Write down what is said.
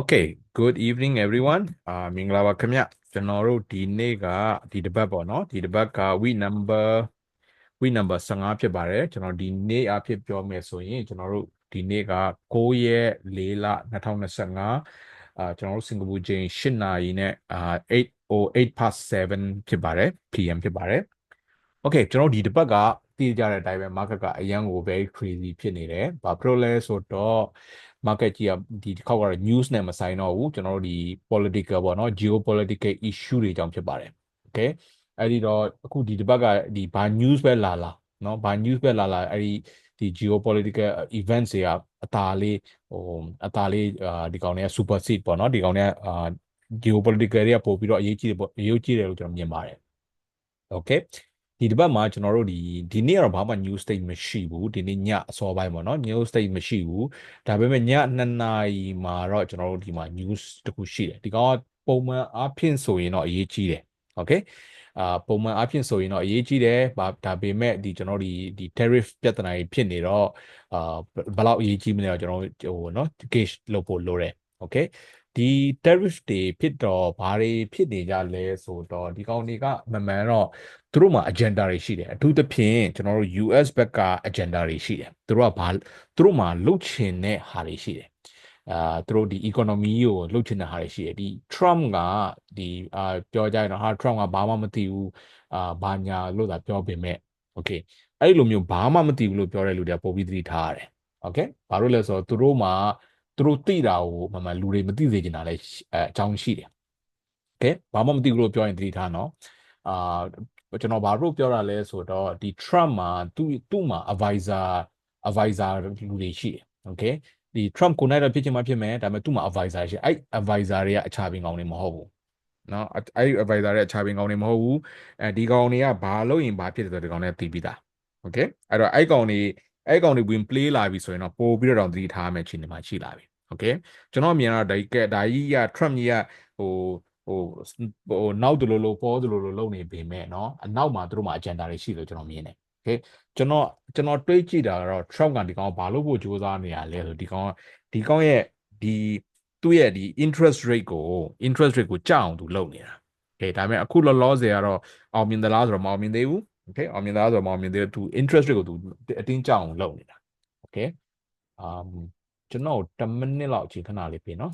Okay good evening everyone အာမင်္ဂလာပါခင်ဗျကျွန်တော်တို့ဒီနေ့ကဒီတစ်ပတ်ပေါ့နော်ဒီတစ်ပတ်က week number week number 15ဖြစ်ပါတယ်ကျွန်တော်ဒီနေ့အဖြစ်ပြောမယ်ဆိုရင်ကျွန်တော်တို့ဒီနေ့က9ရက်4လ2025အာကျွန်တော်တို့စင်ကာပူချိန်8နာရီနဲ့အာ8 8 past 7ဖြစ်ပါတယ် PM ဖြစ်ပါတယ် Okay ကျွန်တော်ဒီတစ်ပတ်က သိကြတဲ့အတိုင်းပဲ market ကအရန်ကို very crazy ဖြစ်နေတယ်။ဘာဖြစ်လို့လဲဆိုတော့ market ကြီးကဒီတစ်ခေါက်ကတော့ news နဲ့မဆိုင်တော့ဘူးကျွန်တော်တို့ဒီ political ပေါ့နော် geopolitical issue တွေကြောင့်ဖြစ်ပါတယ်။ Okay အဲ့ဒီတော့အခုဒီတစ်ပတ်ကဒီဘာ news ပဲလာလာနော်ဘာ news ပဲလာလာအဲ့ဒီဒီ geopolitical events တွေကအသာလေးဟိုအသာလေးအာဒီကောင်တွေက super seed ပေါ့နော်ဒီကောင်တွေကအာ geopolitical တွေကပို့ပြီးတော့အရေးကြီးတယ်ပေါ့အရေးကြီးတယ်လို့ကျွန်တော်မြင်ပါတယ်။ Okay ဒီတစ်ပတ်မှာကျွန်တော်တို့ဒီဒီနေ့ကတော့ဘာမှ news state မရှိဘူးဒီနေ့ညအစောပိုင်းပေါ့နော် news state မရှိဘူးဒါပေမဲ့ည2နာရီမှာတော့ကျွန်တော်တို့ဒီမှာ news တခုရှိတယ်ဒီကောင်ကပုံမှန်အားဖြင့်ဆိုရင်တော့အရေးကြီးတယ် okay အာပုံမှန်အားဖြင့်ဆိုရင်တော့အရေးကြီးတယ်ဒါဒါပေမဲ့ဒီကျွန်တော်ဒီဒီ tariff ပြဿနာကြီးဖြစ်နေတော့အာဘယ်လောက်အရေးကြီးမလဲတော့ကျွန်တော်ဟိုနော် gauge လုပ်ဖို့လိုတယ် okay ဒီ tariff တွေဖြစ်တော့ဘာတွေဖြစ်နေကြလဲဆိုတော့ဒီကောင်တွေကမမှန်တော့သူတို့မှာ agenda တွေရှိတယ်အထူးသဖြင့်ကျွန်တော်တို့ US ဘက်က agenda တွေရှိတယ်သူတို့ကဘာသူတို့မှာလှုပ်ချင်တဲ့ဟာတွေရှိတယ်အာသူတို့ဒီ economy ကိုလှုပ်ချင်တဲ့ဟာတွေရှိတယ်ဒီ Trump ကဒီအာပြောကြရင်တော့ဟာ Trump ကဘာမှမသိဘူးအာဘာညာလို့သာပြောပေမဲ့ okay အဲ့လိုမျိုးဘာမှမသိဘူးလို့ပြောတဲ့လူတွေကပုံပြီးသတိထားရတယ် okay ဘာလို့လဲဆိုတော့သူတို့မှာ သူတို့သိတာကိုမှန်မှန်လူတွေမသိစေချင်တာလဲအဲအကြောင်းရှိတယ်။ Okay ဘာမှမသိဘူးလို့ပြောရင်သတိထားနော်။အာကျွန်တော်ဘာလို့ပြောတာလဲဆိုတော့ဒီ Trump မှာသူ့သူ့မှာ advisor advisor လူတွေရှိတယ်။ Okay ဒီ Trump ကိုနိုင်တော့ဖြစ်ချင်မှဖြစ်မယ်ဒါပေမဲ့သူ့မှာ advisor ရှိအဲ့ advisor တွေကအခြားပင်ကောင်းနေမဟုတ်ဘူး။နော်အဲ့ဒီ advisor တွေအခြားပင်ကောင်းနေမဟုတ်ဘူး။အဲဒီကောင်တွေကဘာလို့ရင်ဘာဖြစ်တယ်ဆိုတော့ဒီကောင်တွေသိပြီးသား။ Okay အဲ့တော့အဲ့ကောင်တွေ အဲ့ကောင်တွေ win play လာပြီဆိုရင်တော့ပို့ပြီးတော့သတိထားမယ်ချိန်နေမှာရှိလာပြီ။ Okay ကျွန်တော်မြင်တာဒါကဒါကြီးက Trump ကြီးကဟိုဟိုဟိုနောက်တလို့လို့ပေါ်တလို့လို့လုပ်နေပေမဲ့เนาะအနောက်မှာသူတို့မှာ agenda တွေရှိလို့ကျွန်တော်မြင်တယ် Okay ကျွန်တော်ကျွန်တော်တွေးကြည့်တာတော့ Trump ကဒီကောင်ဘာလို့ဖို့ကြိုးစားနေရလဲဆိုဒီကောင်ဒီကောင်ရဲ့ဒီသူ့ရဲ့ဒီ interest rate ကို interest rate ကိုကြောက်အောင်သူလုပ်နေတာ Okay ဒါပေမဲ့အခုလောလောဆယ်ကတော့အောင်မြင်သလားဆိုတော့မအောင်မြင်သေးဘူး Okay အောင်မြင်သလားဆိုတော့မအောင်မြင်သေးဘူးသူ interest rate ကိုသူအတင်းကြောက်အောင်လုပ်နေတာ Okay um ကျွန်တော်10မိနစ်လောက်အချိန်ခဏလေးပြင်နော်